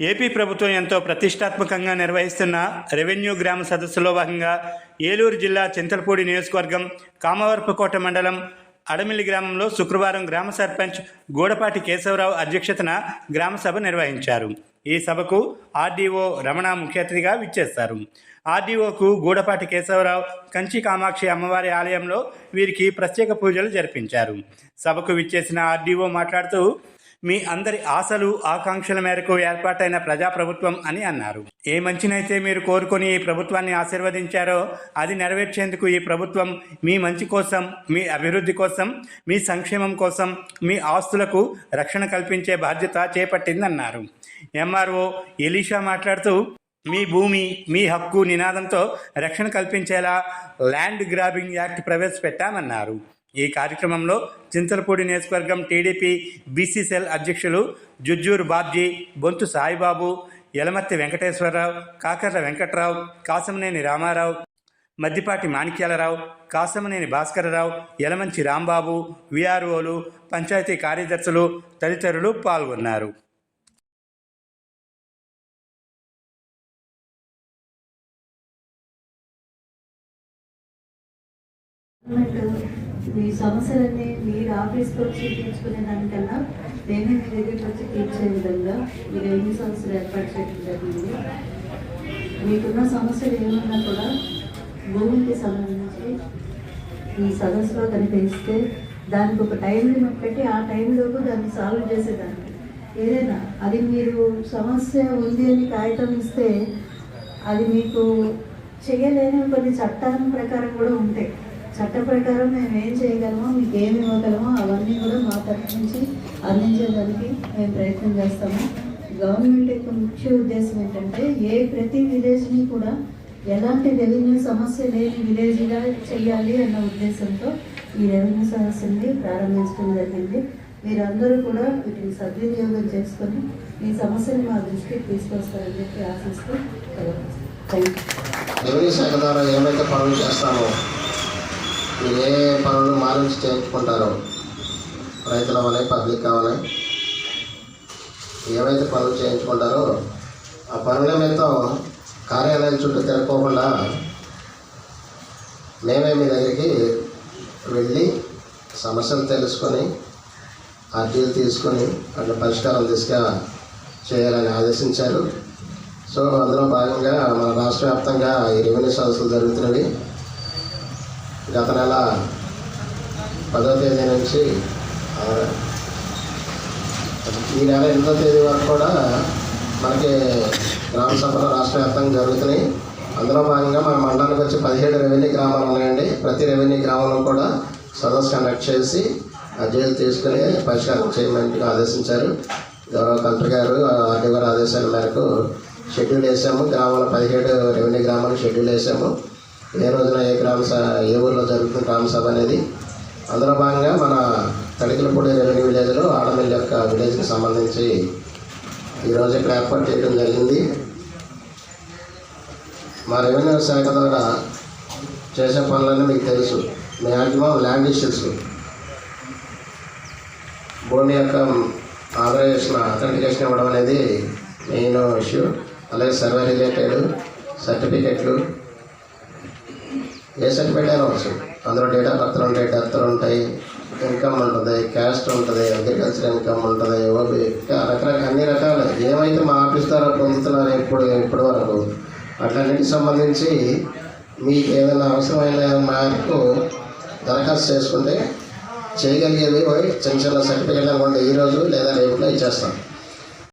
AP ప్రభుత్వం ఎంతో ప్రతిష్టాత్మకంగా నిర్వహిస్తున్న రెవెన్యూ గ్రామ సదస్సులో భాగంగా ఏలూరు జిల్లా చింతలపూడి నియోజకవర్గం కామవరపుకోట మండలం అడమిల్లి గ్రామంలో శుక్రవారం గ్రామ సర్పంచ్ గూడపాటి కేశవరావు అధ్యక్షతన గ్రామ సభ నిర్వహించారు. ఈ సభకు ఆర్డీఓ రమణ ముఖ్య అతిథిగా విచ్చేస్తారు. ఆర్డీఓకు గూడపాటి కేశవరావు కంచి కామాక్షి అమ్మవారి ఆలయంలో వీరికి ప్రత్యేక పూజలు జరిపించారు. సభకు విచ్చేసిన ఆర్డీఓ మాట్లాడుతూ మీ అందరి ఆశలు ఆకాంక్షల మేరకు ఏర్పాటైన ప్రజాప్రభుత్వం అని అన్నారు. ఏ మంచినైతే మీరు కోరుకొని ఈ ప్రభుత్వాన్ని ఆశీర్వదించారో అది నెరవేర్చేందుకు ఈ ప్రభుత్వం మీ మంచి కోసం మీ అభివృద్ధి కోసం మీ సంక్షేమం కోసం మీ ఆస్తులకు రక్షణ కల్పించే బాధ్యత చేపట్టిందన్నారు. ఎంఆర్ఓ ఎలీషా మాట్లాడుతూ మీ భూమి మీ హక్కు నినాదంతో రక్షణ కల్పించేలా ల్యాండ్ గ్రాబింగ్ యాక్ట్ ప్రవేశపెట్టామన్నారు. ఈ కార్యక్రమంలో చింతలపూడి నియోజకవర్గం టీడీపీ బీసీసీఎల్ అధ్యక్షులు జుజ్జూరు బాబ్జీ బొంతు సాయిబాబు యలమత్తి వెంకటేశ్వరరావు కాకర్ల వెంకట్రావు కాసమనేని రామారావు మద్దిపాటి మాణిక్యాలరావు కాసమనేని భాస్కరరావు యలమంచి రాంబాబు విఆర్ఓలు పంచాయతీ కార్యదర్శులు తదితరులు పాల్గొన్నారు. మీ సమస్యలన్నీ మీరు ఆఫీస్కి వచ్చి తీర్చుకునే దానికన్నా నేనే మీ దగ్గరికి వచ్చి తీర్చే విధంగా మీరు ఎన్ని సమస్యలు ఏర్పాటు చేయడం జరిగింది? మీకున్న సమస్యలు ఏమన్నా కూడా భూమికి సంబంధించి ఈ సదస్సులో కనిపిస్తే దానికి ఒక టైం లిమిట్ పెట్టి ఆ టైంలోపు దాన్ని సాల్వ్ చేసేదాన్ని ఏదైనా అది మీరు సమస్య ఉంది అని కాగితం ఇస్తే అది మీకు చేయలేని కొన్ని చట్టాల ప్రకారం కూడా ఉంటాయి. చట్ట ప్రకారం మేము ఏం చేయగలమో మీకు ఏమి ఇవ్వగలమో అవన్నీ కూడా మా తరఫు నుంచి అందించేదానికి మేము ప్రయత్నం చేస్తాము. గవర్నమెంట్ యొక్క ముఖ్య ఉద్దేశం ఏంటంటే ఏ ప్రతి విలేజ్ని కూడా ఎలాంటి రెవెన్యూ సమస్య లేని విలేజ్గా చేయాలి అన్న ఉద్దేశంతో ఈ రెవెన్యూ సమస్యని ప్రారంభించడం జరిగింది. మీరందరూ కూడా వీటిని సద్వినియోగం చేసుకొని ఈ సమస్యని మా దృష్టికి తీసుకొస్తారని చెప్పి ఆశిస్తూ థ్యాంక్ యూ ఏమైతే పనులు చేస్తామో మీరు ఏ పనులు మార్చి చేయించుకుంటారో రైతుల వలె పబ్లిక్ కావాలి. ఏవైతే పనులు చేయించుకుంటారో ఆ పనుల నిమిత్తం కార్యాలయం చుట్టూ తిరగకోకుండా మేమే మీ దగ్గరికి వెళ్ళి సమస్యలు తెలుసుకొని అర్జీలు తీసుకొని అట్లా పరిష్కారం దిశగా చేయాలని ఆదేశించారు. సో అందులో భాగంగా మన రాష్ట్ర వ్యాప్తంగా ఈ రెవెన్యూ సదస్సులు జరుగుతున్నవి. గత నెల పదో తేదీ నుంచి ఈ నెల ఎనిమిదో తేదీ వరకు కూడా మనకి గ్రామ సభలు రాష్ట్ర వ్యాప్తంగా జరుగుతున్నాయి. అందులో భాగంగా మన మండలానికి వచ్చి పదిహేడు రెవెన్యూ గ్రామాలు ఉన్నాయండి. ప్రతి రెవెన్యూ గ్రామంలో కూడా సదస్సు కండక్ట్ చేసి అర్జీలు తీసుకుని పరిష్కారం చేయమని ఆదేశించారు. గౌరవ కలెక్టర్ గారు ఆర్డీ గారు ఆదేశాల మేరకు షెడ్యూల్ వేసాము. గ్రామంలో పదిహేడు రెవెన్యూ గ్రామాలకు షెడ్యూల్ వేసాము. ఏ రోజున ఏ గ్రామ ఏ ఊరిలో జరుగుతున్న గ్రామ సభ అనేది అందులో భాగంగా మన తడికలపూడి రెవెన్యూ విలేజ్లో ఆడమిల్లి యొక్క విలేజ్కి సంబంధించి ఈరోజు ఇక్కడ ఏర్పాటు చేయడం జరిగింది. మా రెవెన్యూ శాఖ ద్వారా చేసే పనులన్నీ మీకు తెలుసు. Maximum land issues. భూమి యొక్క ఆథరైజేషన్ అథెంటికేషన్ ఇవ్వడం అనేది మెయిన్ ఇష్యూ. అలాగే సర్వే రిలేటెడ్ సర్టిఫికెట్లు ఏ సర్టిఫికేట్ అయినా వచ్చు అందులో డేట్ ఆఫ్ బర్త్లు ఉంటాయి డెత్లు ఉంటాయి ఇన్కమ్ ఉంటుంది క్యాస్ట్ ఉంటుంది అగ్రికల్చర్ ఇన్కమ్ ఉంటుంది ఓబీ ఇంకా రకరకాల అన్ని రకాల. ఏమైతే మా ఆఫీస్ ద్వారా పొందుతున్నారు ఇప్పుడు ఇప్పటి వరకు అట్లన్నిటికి సంబంధించి మీకు ఏదైనా అవసరమైన మేరకు దరఖాస్తు చేసుకుంటే చేయగలిగేవి చిన్న చిన్న సర్టిఫికేట్ అనుకోండి ఈరోజు లేదా రేపులో ఇచ్చేస్తాం.